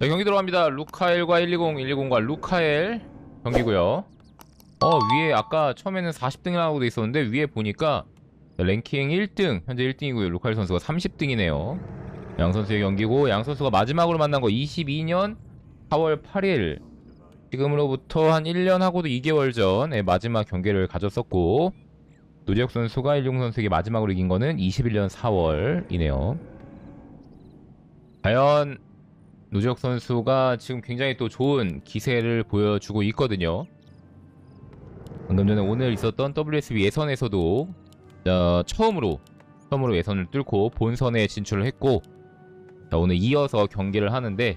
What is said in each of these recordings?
자, 경기 들어갑니다. 루카엘과 120, 120과 루카엘 경기고요. 어 위에 아까 처음에는 40등이라고 돼 있었는데 위에 보니까 랭킹 1등 현재 1등이고요. 루카엘 선수가 30등이네요. 양 선수의 경기고 양 선수가 마지막으로 만난 거 22년 4월 8일 지금으로부터 한 1년 하고도 2개월 전에 마지막 경기를 가졌었고 노재혁 선수가 160 선수에게 마지막으로 이긴 거는 21년 4월이네요. 과연 노재혁 선수가 지금 굉장히 또 좋은 기세를 보여주고 있거든요. 방금 전에 오늘 있었던 WSB 예선에서도 어, 처음으로 처음으로 예선을 뚫고 본선에 진출을 했고 자, 오늘 이어서 경기를 하는데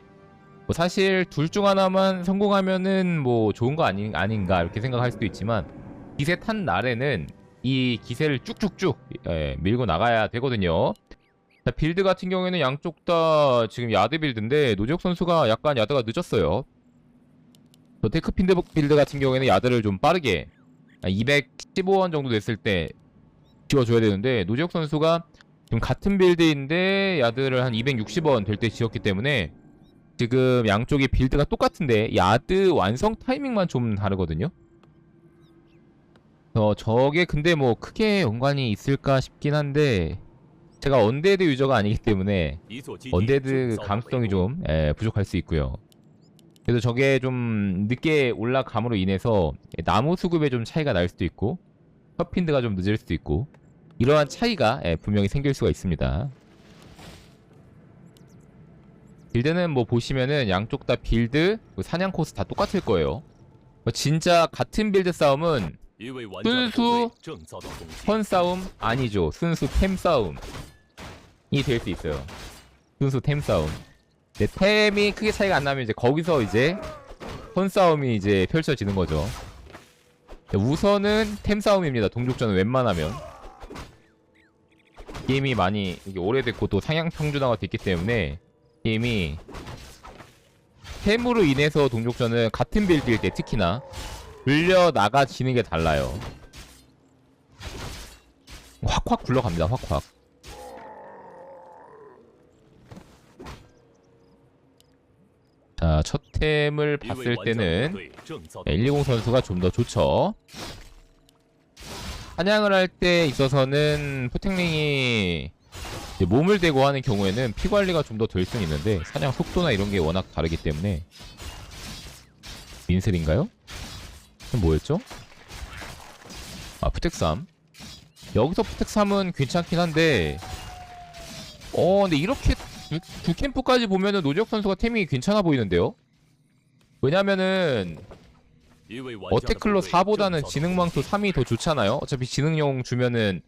뭐 사실 둘 중 하나만 성공하면은 뭐 좋은 거 아니, 아닌가 이렇게 생각할 수도 있지만 기세 탄 날에는 이 기세를 쭉쭉쭉 예, 밀고 나가야 되거든요. 자, 빌드 같은 경우에는 양쪽 다 지금 야드 빌드인데 노재혁 선수가 약간 야드가 늦었어요. 저 테크 핀드 빌드 같은 경우에는 야드를 좀 빠르게 215원 정도 됐을 때 지어줘야 되는데 노재혁 선수가 지금 같은 빌드인데 야드를 한 260원 될 때 지었기 때문에 지금 양쪽의 빌드가 똑같은데 야드 완성 타이밍만 좀 다르거든요. 어, 저게 근데 뭐 크게 연관이 있을까 싶긴 한데 제가 언데드 유저가 아니기 때문에 언데드 감수성이 좀 예, 부족할 수 있고요. 그래서 저게 좀 늦게 올라감으로 인해서 나무 수급에 좀 차이가 날 수도 있고 컵핀드가 좀 늦을 수도 있고 이러한 차이가 예, 분명히 생길 수가 있습니다. 빌드는 뭐 보시면은 양쪽 다 빌드 그 사냥 코스 다 똑같을 거예요. 뭐 진짜 같은 빌드 싸움은 순수 선 싸움 아니죠. 순수 템 싸움이 될 수 있어요. 순수 템 싸움. 네, 템이 크게 차이가 안 나면 이제 거기서 이제 선 싸움이 이제 펼쳐지는 거죠. 네, 우선은 템 싸움입니다. 동족전은 웬만하면 게임이 많이 이게 오래됐고 또 상향 평준화가 됐기 때문에 게임이 템으로 인해서 동족전은 같은 빌드일 때 특히나 불려 나가지는 게 달라요. 확확 굴러갑니다. 확확. 자, 첫 템을 봤을 때는 120 선수가 좀 더 좋죠. 사냥을 할 때 있어서는 포탱링이 몸을 대고 하는 경우에는 피 관리가 좀 더 될 수는 있는데 사냥 속도나 이런 게 워낙 다르기 때문에 민슬인가요? 뭐였죠? 아 푸텍3 여기서 푸텍3은 괜찮긴 한데 어 근데 이렇게 두, 두 캠프까지 보면은 노지혁 선수가 템이 괜찮아 보이는데요? 왜냐면은 어테클로 4보다는 지능망토 3이 더 좋잖아요 어차피 지능용 주면은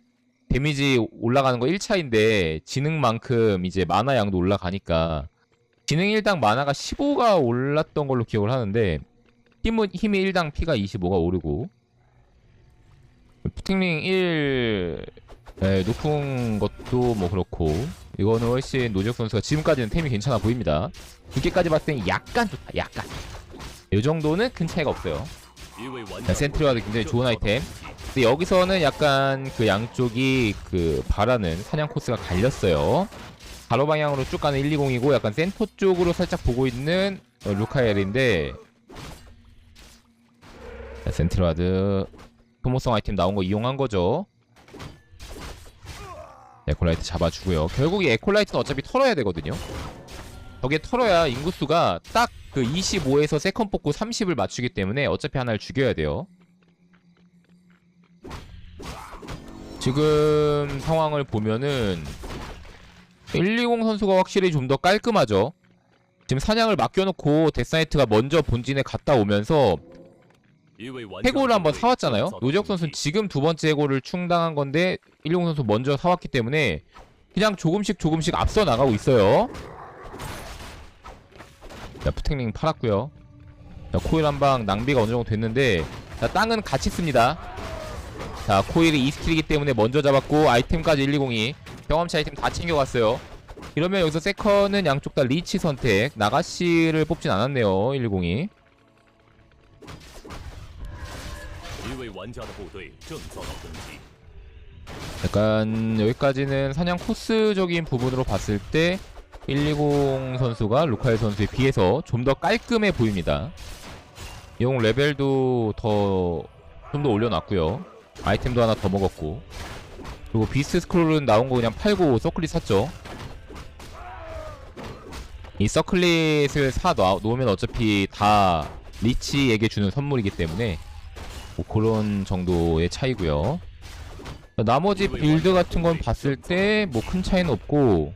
데미지 올라가는 거 1차인데 지능만큼 이제 마나 양도 올라가니까 지능 1당 마나가 15가 올랐던 걸로 기억을 하는데 힘은, 힘이 1당 피가 25가 오르고. 푸팅링 1 네, 높은 것도 뭐 그렇고. 이거는 훨씬 노적 선수가 지금까지는 템이 괜찮아 보입니다. 두 개까지 봤을 땐 약간 좋다 약간. 이 정도는 큰 차이가 없어요. 자, 센트리와도 굉장히 좋은 아이템. 근데 여기서는 약간 그 양쪽이 그 바라는 사냥 코스가 갈렸어요. 가로 방향으로 쭉 가는 120이고 약간 센터 쪽으로 살짝 보고 있는 어, 루카엘인데 자, 센트라드 소모성 아이템 나온 거 이용한 거죠. 에콜라이트 잡아주고요. 결국 이 에콜라이트는 어차피 털어야 되거든요. 저게 털어야 인구수가 딱 그 25에서 세컨 뽑고 30을 맞추기 때문에 어차피 하나를 죽여야 돼요. 지금 상황을 보면은 120 선수가 확실히 좀 더 깔끔하죠. 지금 사냥을 맡겨놓고 데스나이트가 먼저 본진에 갔다 오면서 해골을 한번 사왔잖아요. 노지혁 선수는 지금 두 번째 해골을 충당한 건데 160 선수 먼저 사왔기 때문에 그냥 조금씩 조금씩 앞서 나가고 있어요. 자, 푸탱링 팔았고요. 자, 코일 한 방 낭비가 어느 정도 됐는데 자, 땅은 같이 씁니다. 자, 코일이 2스킬이기 때문에 먼저 잡았고 아이템까지 120이 경험치 아이템 다 챙겨갔어요. 이러면 여기서 세컨은 양쪽 다 리치 선택 나가시를 뽑진 않았네요 120이 位玩家的部队正遭到攻击， 약간 여기까지는 사냥 코스적인 부분으로 봤을 때 120 선수가 루카엘 선수에 비해서 좀 더 깔끔해 보입니다. 용 레벨도 더 좀 더 올려놨고요. 아이템도 하나 더 먹었고 그리고 비스트 스크롤은 나온 거 그냥 팔고 서클릿 샀죠. 이 서클릿을 사 놓- 놓으면 어차피 다 리치에게 주는 선물이기 때문에 뭐 그런 정도의 차이고요. 나머지 빌드 같은 건 봤을 때 뭐 큰 차이는 없고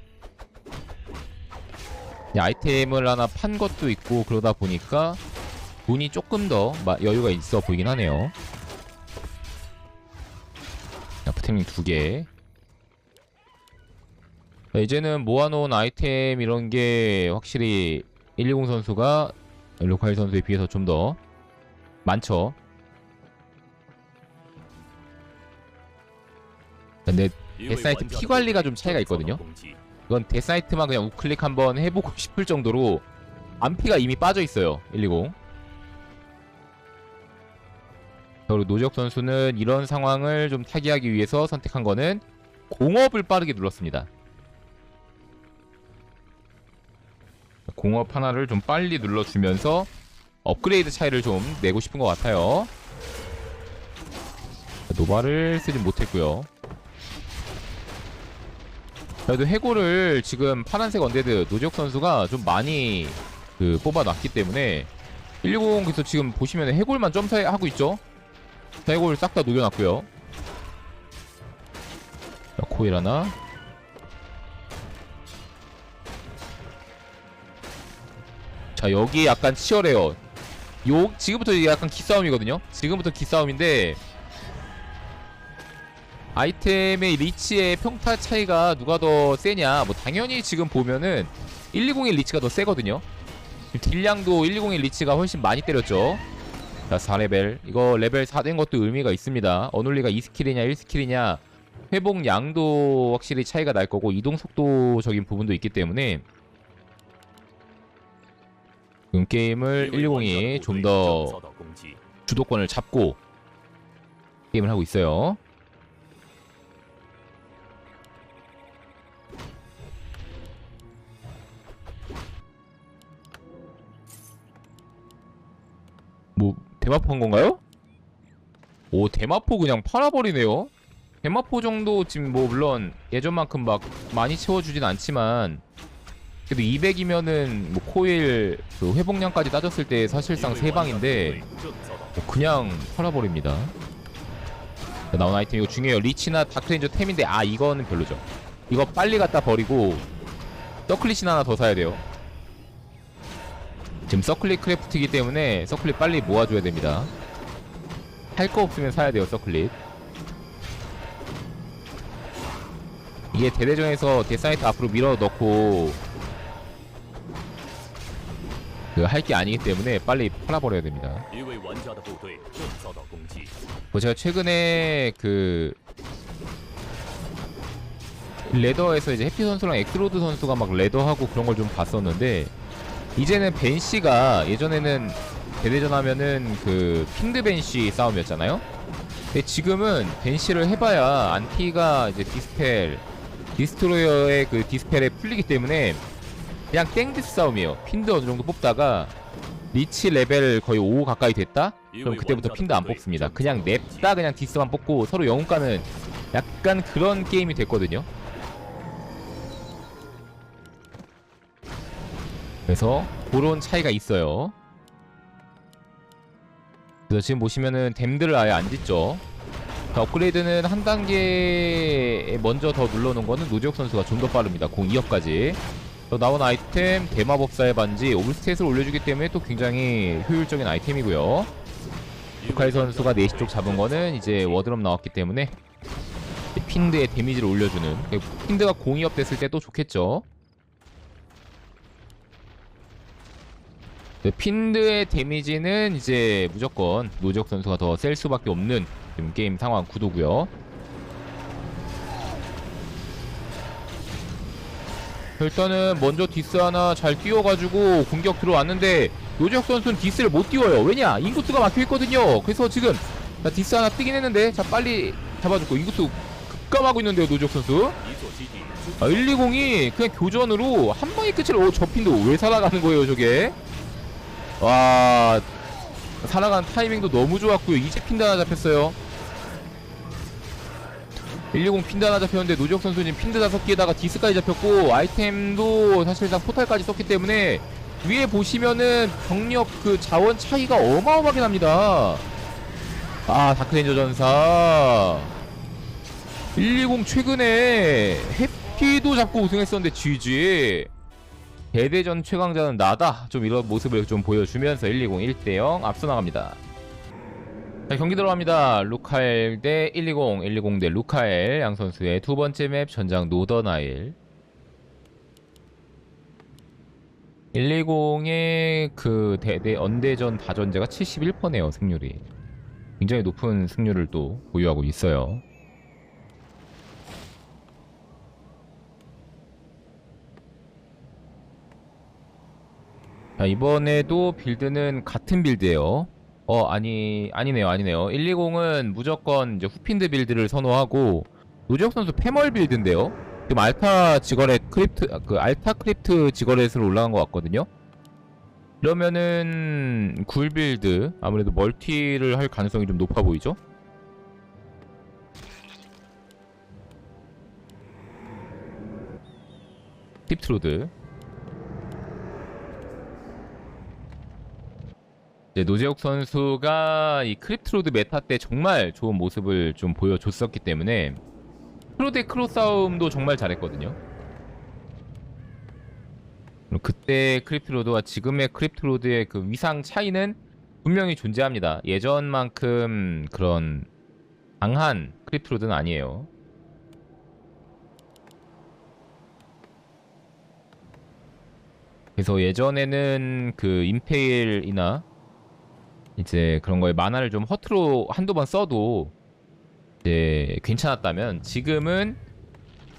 그냥 아이템을 하나 판 것도 있고 그러다 보니까 돈이 조금 더 마- 여유가 있어 보이긴 하네요. 자, 프템링 두 개. 자, 이제는 모아놓은 아이템 이런 게 확실히 120 선수가 로카일 선수에 비해서 좀 더 많죠. 근데 데사이트 피 관리가 좀 차이가 있거든요. 이건 데사이트만 그냥 우클릭 한번 해보고 싶을 정도로 안피가 이미 빠져 있어요. 120. 그리고 노적 선수는 이런 상황을 좀 타개하기 위해서 선택한 거는 공업을 빠르게 눌렀습니다. 공업 하나를 좀 빨리 눌러주면서 업그레이드 차이를 좀 내고 싶은 것 같아요. 노바를 쓰진 못했고요. 그래도 해골을 지금 파란색 언데드 노지혁 선수가 좀 많이 그 뽑아놨기 때문에 110에서 지금 보시면 해골만 점사하고 있죠. 자, 해골 싹 다 녹여놨고요. 자, 코일 하나. 자 여기 약간 치열해요. 요 지금부터 약간 기싸움이거든요. 지금부터 기싸움인데 아이템의 리치의 평타 차이가 누가 더 세냐 뭐 당연히 지금 보면은 1201 리치가 더 세거든요 딜량도 1201 리치가 훨씬 많이 때렸죠 자 4레벨 이거 레벨 4 된 것도 의미가 있습니다 어눌리가 2스킬이냐 1스킬이냐 회복 양도 확실히 차이가 날 거고 이동 속도적인 부분도 있기 때문에 지금 게임을 120이 좀 더 주도권을 잡고 게임을 하고 있어요 뭐 대마포한 건가요? 오 대마포 그냥 팔아버리네요. 대마포 정도 지금 뭐 물론 예전만큼 막 많이 채워주진 않지만 그래도 200이면은 뭐 코일 그 회복량까지 따졌을 때 사실상 3방인데 뭐 그냥 팔아버립니다. 나온 아이템 이거 중요해요. 리치나 다크레인저 템인데 아 이거는 별로죠. 이거 빨리 갖다 버리고 더클릿이나 하나 더 사야 돼요. 지금 서클릿 크래프트이기 때문에 서클릿 빨리 모아줘야 됩니다. 할 거 없으면 사야 돼요 서클릿 이게 대대전에서 데사이트 앞으로 밀어넣고 그 할 게 아니기 때문에 빨리 팔아버려야 됩니다. 뭐 제가 최근에 그 레더에서 이제 해피 선수랑 엑스로드 선수가 막 레더하고 그런 걸 좀 봤었는데 이제는 벤시가 예전에는 대대전 하면은 그 핑드 벤시 싸움이었잖아요. 근데 지금은 벤시를 해봐야 안티가 이제 디스펠 디스트로이어의 그 디스펠에 풀리기 때문에 그냥 땡디스 싸움이에요. 핀드 어느 정도 뽑다가 리치 레벨 거의 5 가까이 됐다? 그럼 그때부터 핀드 안 뽑습니다. 그냥 냅다 그냥 디스만 뽑고 서로 영웅 가는 약간 그런 게임이 됐거든요. 그래서 그런 차이가 있어요. 그래서 지금 보시면은 댐들을 아예 안 짓죠. 자, 업그레이드는 한 단계 먼저 더 눌러놓은 거는 노지혁 선수가 좀 더 빠릅니다. 공 2업까지. 나온 아이템 대마법사의 반지 오블스탯을 올려주기 때문에 또 굉장히 효율적인 아이템이고요. 루카이 선수가 4시 쪽 잡은 거는 이제 워드럼 나왔기 때문에 핀드의 데미지를 올려주는 핀드가 공이업 됐을 때 또 좋겠죠 그 핀드의 데미지는 이제 무조건 노적 선수가 더 셀 수밖에 없는 게임 상황 구도고요. 일단은 먼저 디스 하나 잘 띄워가지고 공격 들어왔는데 노적 선수는 디스를 못 띄워요. 왜냐? 인구수가 막혀있거든요. 그래서 지금 디스 하나 뜨긴 했는데 자 빨리 잡아줬고 인구수 급감하고 있는데요 노적 선수. 아, 120이 그냥 교전으로 한 방에 끝을 오 접힌도 왜 살아가는 거예요 저게? 와 살아간 타이밍도 너무 좋았고요. 이제 핀도 하나 잡혔어요. 120 핀도 하나 잡혔는데 노지혁 선수는 핀드 다섯 개에다가 디스까지 잡혔고 아이템도 사실상 포탈까지 썼기 때문에 위에 보시면은 병력 그 자원 차이가 어마어마하게 납니다. 아 다크레인저 전사. 120 최근에 해피도 잡고 우승했었는데 GG 대대전 최강자는 나다. 좀 이런 모습을 좀 보여주면서 120 1대0 앞서 나갑니다. 자 경기 들어갑니다. 루카엘 대 120 120 대 루카엘. 양 선수의 두 번째 맵 전장 노더나일. 120의 그 대대 언대전 다전제가 71%네요 승률이. 굉장히 높은 승률을 또 보유하고 있어요 이번에도 빌드는 같은 빌드예요. 어, 아니, 아니네요, 아니네요. 120은 무조건 이제 후핀드 빌드를 선호하고, 노지혁 선수 패멀 빌드인데요. 지금 알타 지거렛 크립트, 아, 그 알타 크립트 지거렛으로 올라간 것 같거든요. 그러면은 굴 빌드 아무래도 멀티를 할 가능성이 좀 높아 보이죠? 팁트로드 이제 노재욱 선수가 이 크립트로드 메타 때 정말 좋은 모습을 좀 보여줬었기 때문에 크로 대 크로 싸움도 정말 잘했거든요. 그때 크립트로드와 지금의 크립트로드의 그 위상 차이는 분명히 존재합니다. 예전만큼 그런 강한 크립트로드는 아니에요. 그래서 예전에는 그 임페일이나 이제 그런 거에 만화를 좀 허투루 한두 번 써도 이제 괜찮았다면 지금은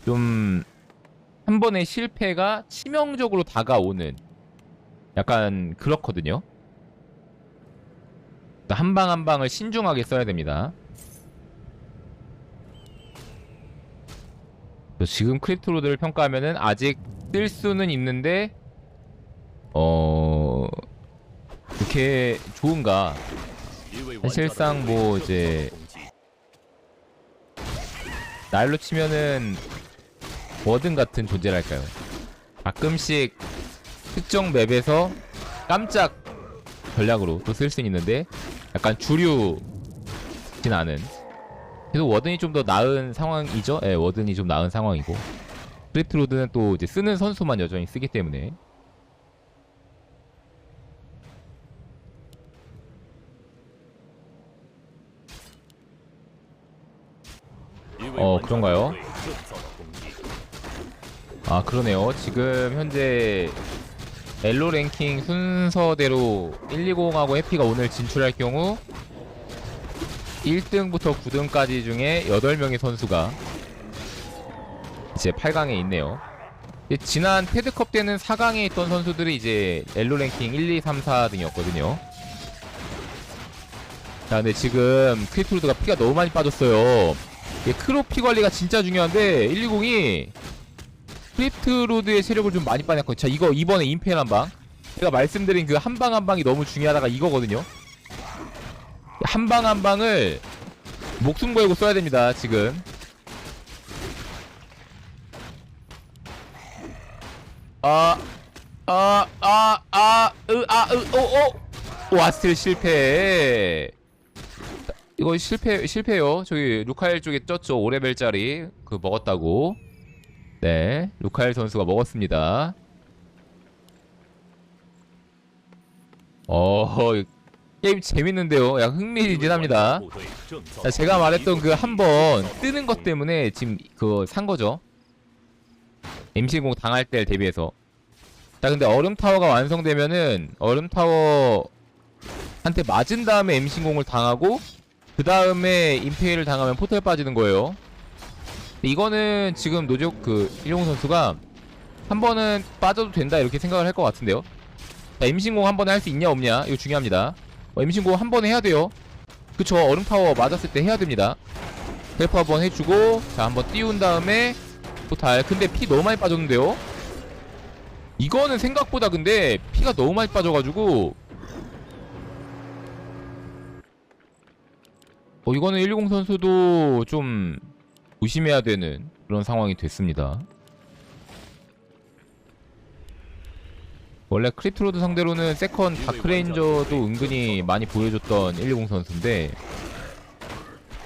좀 한 번의 실패가 치명적으로 다가오는 약간 그렇거든요. 한 방 한 방을 신중하게 써야 됩니다. 지금 크립토로드를 평가하면은 아직 쓸 수는 있는데 어 그렇게 좋은가? 사실상 뭐 이제 날로 치면은 워든 같은 존재랄까요? 가끔씩 특정 맵에서 깜짝 전략으로 또 쓸 수 있는데 약간 주류진 않은. 그래도 워든이 좀 더 나은 상황이죠? 예, 워든이 좀 나은 상황이고. 스트리트로드는 또 이제 쓰는 선수만 여전히 쓰기 때문에. 어 그런가요? 아 그러네요. 지금 현재 엘로 랭킹 순서대로 120하고 해피가 오늘 진출할 경우 1등부터 9등까지 중에 8명의 선수가 이제 8강에 있네요. 지난 패드컵 때는 4강에 있던 선수들이 이제 엘로 랭킹 1, 2, 3, 4 등이었거든요. 자 근데 지금 크리플루드가 피가 너무 많이 빠졌어요. 이게 크로 피 관리가 진짜 중요한데 120이 크립트로드의 체력을 좀 많이 빠냈고 자 이거 이번에 임페일 한방. 제가 말씀드린 그 한 방 한 방이 너무 중요하다가 이거거든요. 한 방 한 방을 목숨 걸고 써야 됩니다 지금. 아, 아 아아아으아 으 오 오. 와스틸 실패 이거 실패 실패요. 저기 루카엘 쪽에 쪘죠. 5레벨짜리 그 먹었다고. 네, 루카엘 선수가 먹었습니다. 어, 게임 재밌는데요. 약 흥미진진합니다. 자, 제가 말했던 그 한 번 뜨는 것 때문에 지금 그 산 거죠. MC 공 당할 때를 대비해서. 자, 근데 얼음 타워가 완성되면은 얼음 타워 한테 맞은 다음에 MC 공을 당하고 그 다음에 임페일을 당하면 포털 빠지는 거예요. 이거는 지금 노적 그 일용 선수가 한 번은 빠져도 된다 이렇게 생각을 할 것 같은데요. 자, 임신공 한 번에 할 수 있냐 없냐 이거 중요합니다. 어, 임신공 한 번에 해야 돼요. 그쵸 얼음 타워 맞았을 때 해야 됩니다. 헬프 한번 해주고 자 한번 띄운 다음에 토탈 근데 피 너무 많이 빠졌는데요 이거는 생각보다 근데 피가 너무 많이 빠져가지고 어 이거는 110 선수도 좀 조심해야 되는 그런 상황이 됐습니다. 원래 크리트로드 상대로는 세컨 다크레인저도 은근히 많이 보여줬던 110 선수인데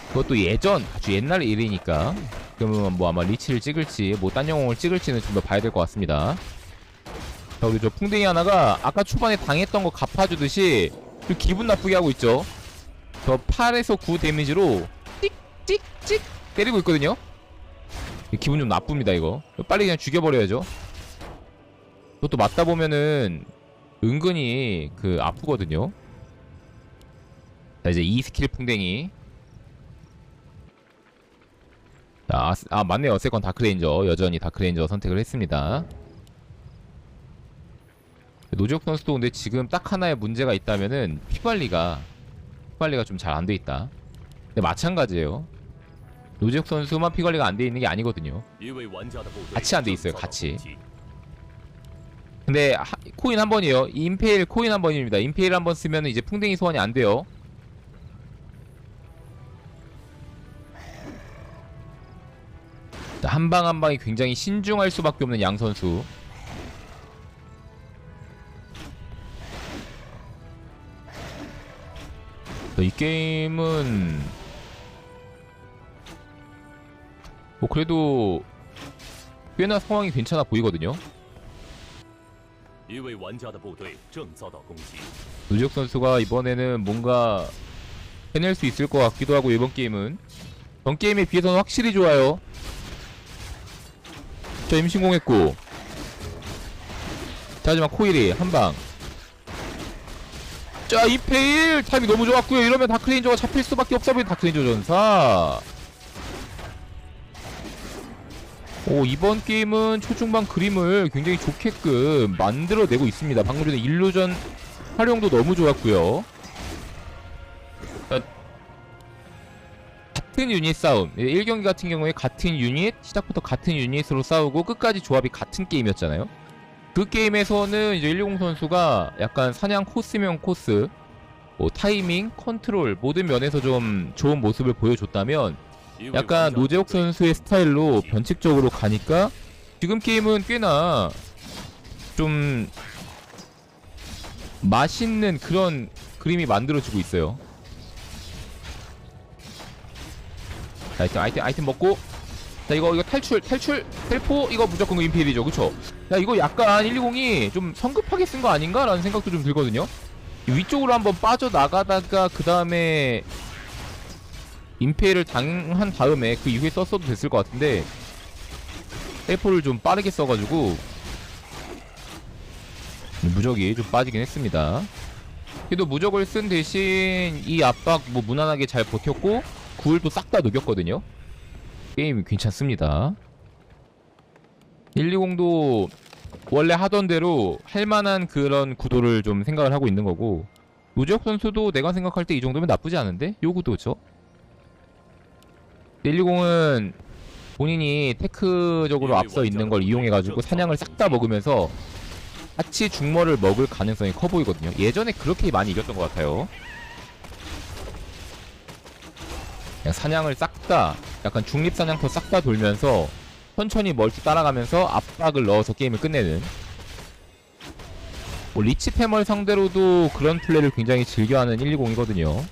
그것도 예전 아주 옛날 일이니까 그러면 뭐 아마 리치를 찍을지 뭐 딴 영웅을 찍을지는 좀 더 봐야 될 것 같습니다. 자 우리 저 풍뎅이 하나가 아까 초반에 당했던 거 갚아주듯이 좀 기분 나쁘게 하고 있죠 저 8에서 9 데미지로 찍찍찍 때리고 있거든요. 기분 좀 나쁩니다 이거. 빨리 그냥 죽여버려야죠. 그것도 맞다 보면은 은근히 그 아프거든요. 자 이제 2 스킬 풍뎅이. 자, 아, 스- 아 맞네요. 세컨 다크레인저 여전히 다크레인저 선택을 했습니다. 노지혁 선수도 근데 지금 딱 하나의 문제가 있다면은 피관리가 피 관리가 좀 잘 안 돼 있다. 근데 마찬가지예요. 노지혁 선수만 피 관리가 안 돼 있는 게 아니거든요. 같이 안 돼 있어요. 같이. 근데 하, 코인 한 번이요. 임페일 코인 한 번입니다. 임페일 한 번 쓰면 이제 풍뎅이 소환이 안 돼요. 한 방한 한 방이 굉장히 신중할 수밖에 없는 양 선수. 이 게임은 뭐 그래도 꽤나 상황이 괜찮아 보이거든요. 누적 선수가 이번에는 뭔가 해낼 수 있을 것 같기도 하고 이번 게임은. 전 게임에 비해서는 확실히 좋아요. 저 임신공했고. 자 하지만 코일이 한방. 자 이페일 타임이 너무 좋았고요 이러면 다크레인저가 잡힐 수밖에 없어 보이는 다크레인저 전사 오 이번 게임은 초중반 그림을 굉장히 좋게끔 만들어내고 있습니다 방금 전에 일루전 활용도 너무 좋았고요. 자, 같은 유닛 싸움. 1경기 같은 경우에 같은 유닛, 시작부터 같은 유닛으로 싸우고 끝까지 조합이 같은 게임이었잖아요. 그 게임에서는 이제 110 선수가 약간 사냥 코스면 코스, 뭐 타이밍, 컨트롤 모든 면에서 좀 좋은 모습을 보여줬다면 약간 노재욱 선수의 스타일로 변칙적으로 가니까 지금 게임은 꽤나 좀 맛있는 그런 그림이 만들어지고 있어요. 자, 일단 아이템, 아이템 먹고 자 이거 이거 탈출 탈출 텔포 이거 무조건 그 임페일이죠 그쵸? 야 이거 약간 120이 좀 성급하게 쓴 거 아닌가라는 생각도 좀 들거든요. 이 위쪽으로 한번 빠져 나가다가 그 다음에 임페일을 당한 다음에 그 이후에 썼어도 됐을 것 같은데 텔포를 좀 빠르게 써가지고 무적이 좀 빠지긴 했습니다. 그래도 무적을 쓴 대신 이 압박 뭐 무난하게 잘 버텼고 구울도 싹 다 녹였거든요. 게임이 괜찮습니다. 120도 원래 하던 대로 할 만한 그런 구도를 좀 생각을 하고 있는 거고 노지혁 선수도 내가 생각할 때 이 정도면 나쁘지 않은데? 요 구도죠. 120은 본인이 테크적으로 앞서 있는 걸 이용해가지고 사냥을 싹 다 먹으면서 같이 중머를 먹을 가능성이 커 보이거든요. 예전에 그렇게 많이 이겼던 것 같아요. 그냥 사냥을 싹 다 약간 중립 사냥터 싹 다 돌면서 천천히 멀티 따라가면서 압박을 넣어서 게임을 끝내는 뭐 리치 패멀 상대로도 그런 플레이를 굉장히 즐겨하는 120이거든요.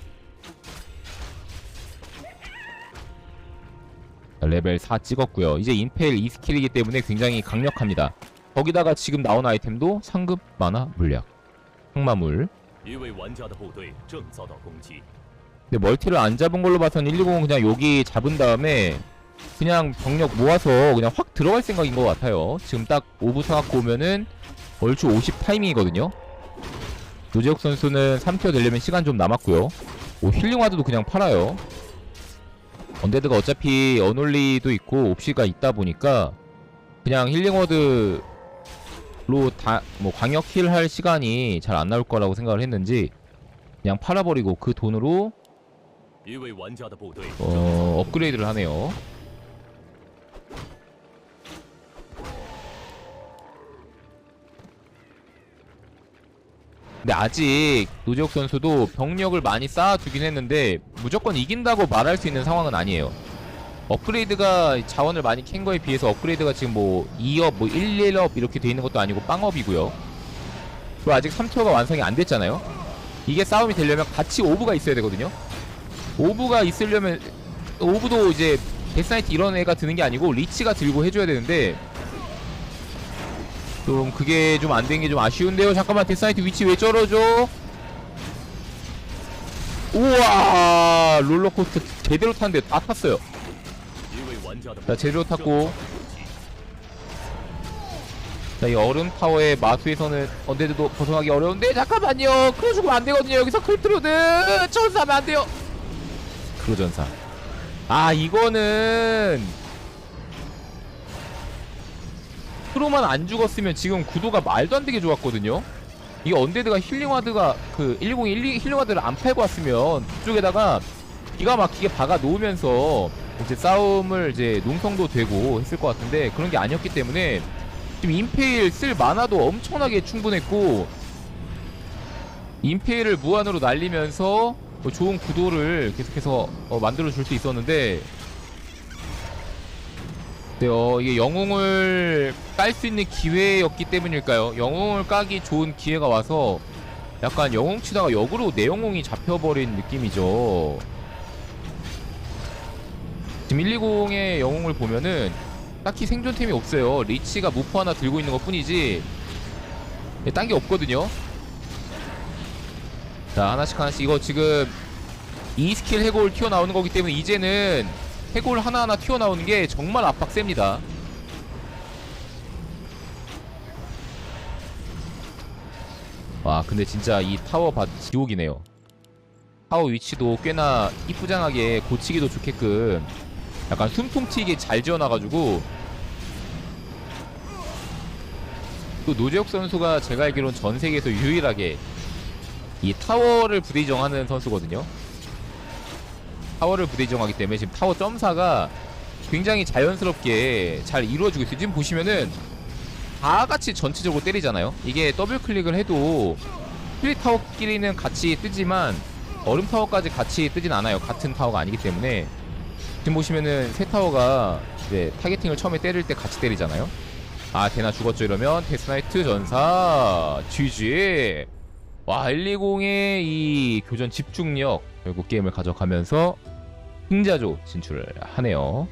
레벨 4 찍었고요. 이제 인펠 2스킬이기 때문에 굉장히 강력합니다. 거기다가 지금 나온 아이템도 상급 만화 물약 흑마물 근데 멀티를 안 잡은 걸로 봐선 120은 그냥 여기 잡은 다음에 그냥 병력 모아서 그냥 확 들어갈 생각인 것 같아요. 지금 딱 5부 사갖고 오면은 얼추 50 타이밍이거든요. 노재혁 선수는 3티어 되려면 시간 좀 남았고요. 오, 힐링화드도 그냥 팔아요. 언데드가 어차피 어놀리도 있고 옵시가 있다 보니까 그냥 힐링워드로 다 뭐 광역 힐 할 시간이 잘 안 나올 거라고 생각을 했는지 그냥 팔아버리고 그 돈으로 어 업그레이드를 하네요. 근데 아직 노재욱 선수도 병력을 많이 쌓아두긴 했는데 무조건 이긴다고 말할 수 있는 상황은 아니에요. 업그레이드가 자원을 많이 캔 거에 비해서 업그레이드가 지금 뭐 2업, 뭐 1, 1업 이렇게 돼 있는 것도 아니고 빵업이고요. 그리고 아직 3초가 완성이 안 됐잖아요. 이게 싸움이 되려면 같이 오브가 있어야 되거든요. 오브가 있으려면 오브도 이제 백사이트 이런 애가 드는 게 아니고 리치가 들고 해줘야 되는데 좀 그게 좀 안 된 게 좀 아쉬운데요. 잠깐만 데사이트 위치 왜 쩔어줘? 우와! 롤러코스터 제대로 탔는데 다 탔어요. 자 제대로 탔고. 자이 얼음 타워의 마수에서는 언데드도 벗어나기 어려운데 잠깐만요. 그러시면 안되거든요. 여기서 클트로드. 천사하면 안돼요. 크로 전사. 아 이거는 크로만 안 죽었으면 지금 구도가 말도 안 되게 좋았거든요. 이게 언데드가 힐링와드가 그 101 힐링와드를 안 팔고 왔으면 그쪽에다가 기가 막히게 박아 놓으면서 이제 싸움을 이제 농성도 되고 했을 것 같은데 그런 게 아니었기 때문에 지금 임페일 쓸 만화도 엄청나게 충분했고 임페일을 무한으로 날리면서 뭐 좋은 구도를 계속해서 어, 만들어 줄 수 있었는데 네, 어, 이게 영웅을 깔 수 있는 기회였기 때문일까요? 영웅을 까기 좋은 기회가 와서 약간 영웅 치다가 역으로 내 영웅이 잡혀버린 느낌이죠. 지금 120의 영웅을 보면은 딱히 생존템이 없어요. 리치가 무프 하나 들고 있는 것 뿐이지 딴 게 없거든요. 자 하나씩 하나씩 이거 지금 이 스킬 해골 튀어나오는 거기 때문에 이제는 해골 하나하나 튀어나오는 게 정말 압박 셉니다. 와 근데 진짜 이 타워 밭 지옥이네요. 타워 위치도 꽤나 이쁘장하게 고치기도 좋게끔 약간 숨통 튀게 잘 지어놔가지고 또 노재욱 선수가 제가 알기로는 전 세계에서 유일하게 이 타워를 부대 정하는 선수거든요. 타워를 부대 정하기 때문에 지금 타워 점사가 굉장히 자연스럽게 잘 이루어지고 있어요. 지금 보시면은 다 같이 전체적으로 때리잖아요. 이게 더블 클릭을 해도 스플릿 타워끼리는 같이 뜨지만 얼음 타워까지 같이 뜨진 않아요. 같은 타워가 아니기 때문에 지금 보시면은 새 타워가 이제 타겟팅을 처음에 때릴 때 같이 때리잖아요. 아 대나 죽었죠 이러면 데스나이트 전사 GG 와 120의 이 교전 집중력 결국 게임을 가져가면서 승자조 진출을 하네요.